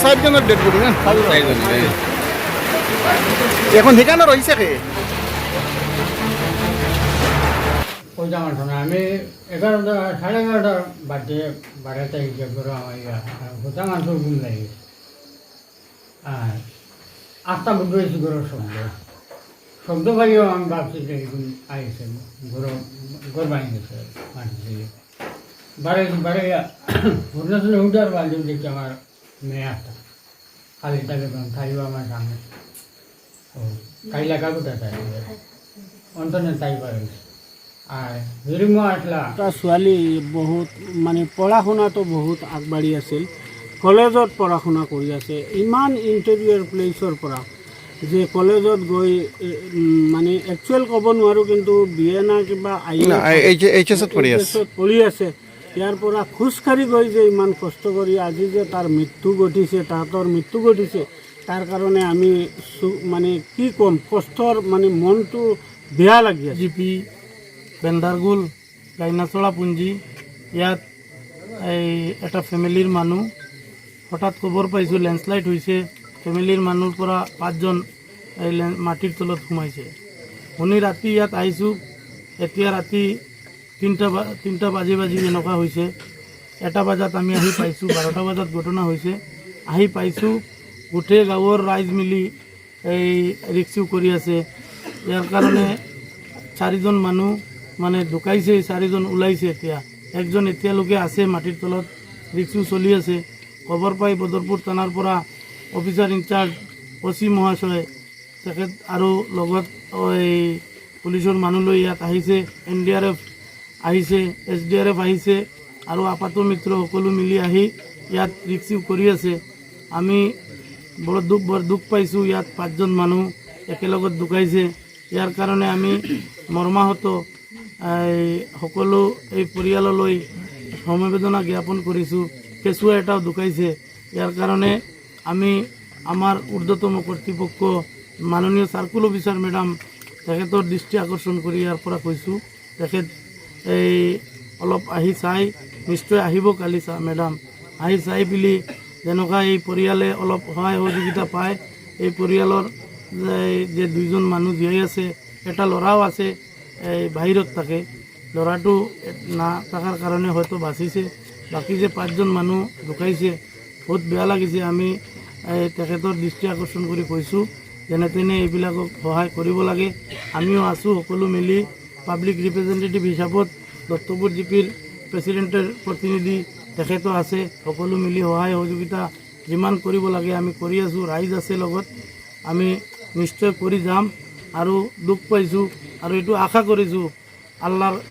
চারজনের dead body না? এখন ঠিকানা রয়েছে কে? আমি এগারোটা সাড়ে এগারোটা বাজে বারোটা হিসাব করে আমার হোতা মাংসর ঘুম লাগে আর আটটা বুধ হয়েছে ঘরের শব্দ। শব্দ পাইও আমি ভাবছি যে এরকম আইসে ঘর ঘর বানিয়ে গেছে মাটি থেকে বারে বারে ভুবনেশ্বরে উঠার দেখি আমার আসতা খালি তাকে থাইব আমার সামনে ও কাইলা কাকুটা তাই অন্তনে তাই পারে আর হিরিমো আসলা এটা ছোৱালী বহুত মানে পঢ়া শুনাটো বহুত আগবাঢ়ি আছিল কলেজত পঢ়া শুনা কৰি আছে ইমান ইণ্টেৰিয়ৰ প্লেচৰ পৰা যে কলেজত গৈ মানে একচুৱেল ক'ব নোৱাৰোঁ কিন্তু বি এ না কিবা আই না এইচ এছত পঢ়ি আছে পঢ়ি আছে ইয়াৰ পৰা খোজকাঢ়ি গৈ যে ইমান কষ্ট কৰি আজি যে তাৰ মৃত্যু ঘটিছে, তাহাঁতৰ মৃত্যু ঘটিছে, তাৰ কাৰণে আমি মানে কি ক'ম, কষ্টৰ মানে মনটো বেয়া লাগি আছে। জি পি গাইনাচৰা পুঞ্জি, ইয়াত এই এটা ফেমিলিৰ মানুহ, হঠাৎ খবৰ পাইছোঁ লেণ্ডশ্লাইড হৈছে, ফেমিলিৰ মানুহৰ পৰা পাঁচজন এই মাটিৰ তলত সোমাইছে। শুনি ৰাতি ইয়াত আহিছোঁ, এতিয়া ৰাতি তিনিটা তিনিটা বাজি বাজি এনেকুৱা হৈছে। এটা বজাত আমি আহি পাইছোঁ, বাৰটা বজাত ঘটনা হৈছে। আহি পাইছোঁ, গোটেই গাঁৱৰ ৰাইজ মিলি এই ৰিক্সিউ কৰি আছে। ইয়াৰ কাৰণে চাৰিজন মানুহ মানে ঢুকাইছে, চাৰিজন ওলাইছে এতিয়া। একজন এতিয়ালৈকে আছে মাটিৰ তলত, ৰিক্সিউ চলি আছে। খবৰ পাই বদৰপুৰ থানাৰ পৰা অফিচাৰ ইনচাৰ্জ অ' চি মহাশয়, তেখেত আৰু লগত এই পুলিচৰ মানুহ লৈ ইয়াত আহিছে, এন ডি আৰ এফ আহিছে, এছ ডি আৰ এফ আহিছে আৰু আপাত মিত্ৰ সকলো মিলি আহি ইয়াত ৰিক্সিউ কৰি আছে। আমি বৰ দুখ বৰ দুখ পাইছোঁ, ইয়াত পাঁচজন মানুহ একেলগত ঢুকাইছে। ইয়াৰ কাৰণে আমি মৰ্মাহত সকলো এই পৰিয়াললৈ সমবেদনা জ্ঞাপন কৰিছোঁ। কেঁচুৱা এটাও ঢুকাইছে। ইয়াৰ কাৰণে আমি আমাৰ ঊৰ্ধ্বতম কৰ্তৃপক্ষ মাননীয় চাৰ্কুল অফিচাৰ মেডাম তেখেতৰ দৃষ্টি আকৰ্ষণ কৰি ইয়াৰ পৰা কৈছোঁ। তেখেত এই অলপ আহি চাই, নিশ্চয় আহিব কালি চা মেডাম আহি চাই বুলি যেনেকুৱা এই পৰিয়ালে অলপ সহায় সহযোগিতা পায়, এই পৰিয়ালৰ যে- দুইজন মানুহ জীয়াই আছে, এটা ল'ৰাও আছে, এই বাহিৰত থাকে। ল'ৰাটো না থকাৰ কাৰণে হয়তো বাচিছে, বাকী যে পাঁচজন মানুহ ঢুকাইছে, বহুত বেয়া লাগিছে। আমি তেখেতৰ দৃষ্টি আকৰ্ষণ কৰি কৈছোঁ, যেনে তেনে এইবিলাকক সহায় কৰিব লাগে। আমিও আছোঁ, সকলো মিলি পাব্লিক রিপ্রেজেন্টেটিভ হিচাপত দত্তপুৰ জিপির প্রেসিডেন্টের প্রতিনিধি তেখেতো আছে, সকলো মিলি সহায় সহযোগিতা যিমান কৰিব লাগে আমি কৰি আছোঁ ৰাইজ আছে লগত। আমি নিশ্চয় কৰি যাম আৰু দুখ পাইছোঁ আৰু এইটো আশা কৰিছোঁ। আল্লাৰ